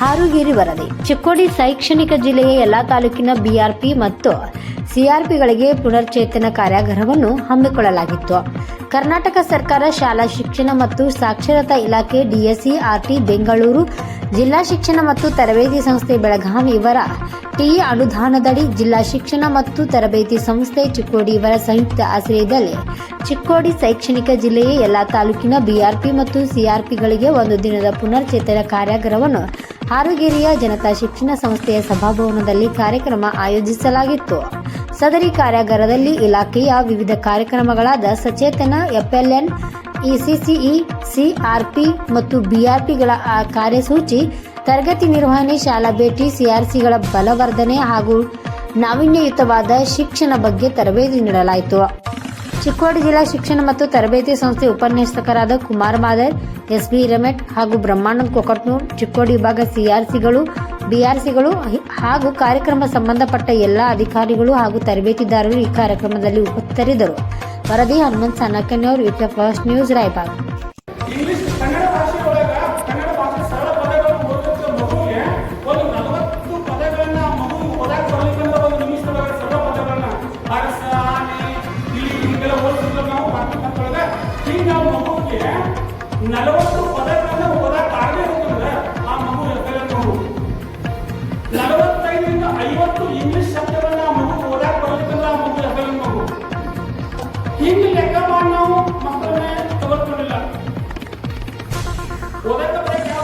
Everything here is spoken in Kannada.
ಹಾರುಗಿರಿ ವರದಿ. ಚಿಕ್ಕೋಡಿ ಶೈಕ್ಷಣಿಕ ಜಿಲ್ಲೆಯ ಎಲ್ಲಾ ತಾಲೂಕಿನ ಬಿಆರ್ಪಿ ಮತ್ತು ಸಿಆರ್ಪಿಗಳಿಗೆ ಪುನರ್ಚೇತನ ಕಾರ್ಯಾಗಾರವನ್ನು ಹಮ್ಮಿಕೊಳ್ಳಲಾಗಿತ್ತು. ಕರ್ನಾಟಕ ಸರ್ಕಾರ ಶಾಲಾ ಶಿಕ್ಷಣ ಮತ್ತು ಸಾಕ್ಷರತಾ ಇಲಾಖೆ ಡಿಎಸ್ಸಿ ಆರ್ಟಿ ಬೆಂಗಳೂರು ಜಿಲ್ಲಾ ಶಿಕ್ಷಣ ಮತ್ತು ತರಬೇತಿ ಸಂಸ್ಥೆ ಬೆಳಗಾವಿ ಇವರ ಟಿ ಅನುದಾನದಡಿ ಜಿಲ್ಲಾ ಶಿಕ್ಷಣ ಮತ್ತು ತರಬೇತಿ ಸಂಸ್ಥೆ ಚಿಕ್ಕೋಡಿ ಇವರ ಸಂಯುಕ್ತ ಆಶ್ರಯದಲ್ಲಿ ಚಿಕ್ಕೋಡಿ ಶೈಕ್ಷಣಿಕ ಜಿಲ್ಲೆಯ ಎಲ್ಲಾ ತಾಲೂಕಿನ ಬಿಆರ್ಪಿ ಮತ್ತು ಸಿಆರ್ಪಿಗಳಿಗೆ ಒಂದು ದಿನದ ಪುನರ್ಚೇತನ ಕಾರ್ಯಾಗಾರವನ್ನು ಹಾರುಗೇರಿಯ ಜನತಾ ಶಿಕ್ಷಣ ಸಂಸ್ಥೆಯ ಸಭಾಭವನದಲ್ಲಿ ಕಾರ್ಯಕ್ರಮ ಆಯೋಜಿಸಲಾಗಿತ್ತು. ಸದರಿ ಕಾರ್ಯಾಗಾರದಲ್ಲಿ ಇಲಾಖೆಯ ವಿವಿಧ ಕಾರ್ಯಕ್ರಮಗಳಾದ ಸಚೇತನ ಎಫ್ಎಲ್ಎನ್ ಇಸಿಸಿಇ ಸಿಆರ್ಪಿ ಮತ್ತು ಬಿಆರ್ಪಿಗಳ ಕಾರ್ಯಸೂಚಿ, ತರಗತಿ ನಿರ್ವಹಣೆ ಶಾಲಾ ಭೇಟಿ ಸಿಆರ್ಸಿಗಳ ಬಲವರ್ಧನೆ ಹಾಗೂ ನಾವೀನ್ಯಯುತವಾದ ಶಿಕ್ಷಣ ಬಗ್ಗೆ ತರಬೇತಿ ನೀಡಲಾಯಿತು. ಚಿಕ್ಕೋಡಿ ಜಿಲ್ಲಾ ಶಿಕ್ಷಣ ಮತ್ತು ತರಬೇತಿ ಸಂಸ್ಥೆ ಉಪನ್ಯಾಸಕರಾದ ಕುಮಾರ್ ಮಾದರ್ ಎಸ್ ಬಿ ರಮೇಟ್ ಹಾಗೂ ಬ್ರಹ್ಮಾನಂದ್ ಕೊಕಟ್ನೂರ್, ಚಿಕ್ಕೋಡಿ ವಿಭಾಗ ಸಿಆರ್ಸಿಗಳು ಬಿಆರ್ಸಿಗಳು ಹಾಗೂ ಕಾರ್ಯಕ್ರಮ ಸಂಬಂಧಪಟ್ಟ ಎಲ್ಲ ಅಧಿಕಾರಿಗಳು ಹಾಗೂ ತರಬೇತಿದಾರರು ಈ ಕಾರ್ಯಕ್ರಮದಲ್ಲಿ ಉಪಸ್ಥಿತರಿದ್ದರು. ವರದಿ ಹನುಮಂತ್ ಸನ್ನಕನ್ಯವ್ರು ವಿಕೆ ಫಸ್ಟ್ ನ್ಯೂಸ್ ರಾಯಬಾಗ್ ನಾವು ಮಗುವಿಗೆ ನಲವತ್ತು ಪದಗಳನ್ನ ಓದಾಕ ಆಗದೆ ಹೋದ್ರೆ ಆ ಮಗು ಎಫೆಲ್ ನೋಡು ನಲವತ್ತೈದರಿಂದ ಐವತ್ತು ಇಂಗ್ಲಿಷ್ ಶಬ್ದಗಳನ್ನ ಆ ಮಗು ಓದಾಕ ಬರೋದಿಲ್ಲ ಆ ಮಗು ಎಫೆಲ್ ನೋಡು ಹಿಂಗೆ ಲೆಕ್ಕ ಮಾಡಿ ನಾವು ಮಕ್ಕಳನ್ನೇ ತಗೊಳ್ಕೊಂಡಿಲ್ಲ ಓದಕ್ಕೆ ಬರಕ್ಕೆ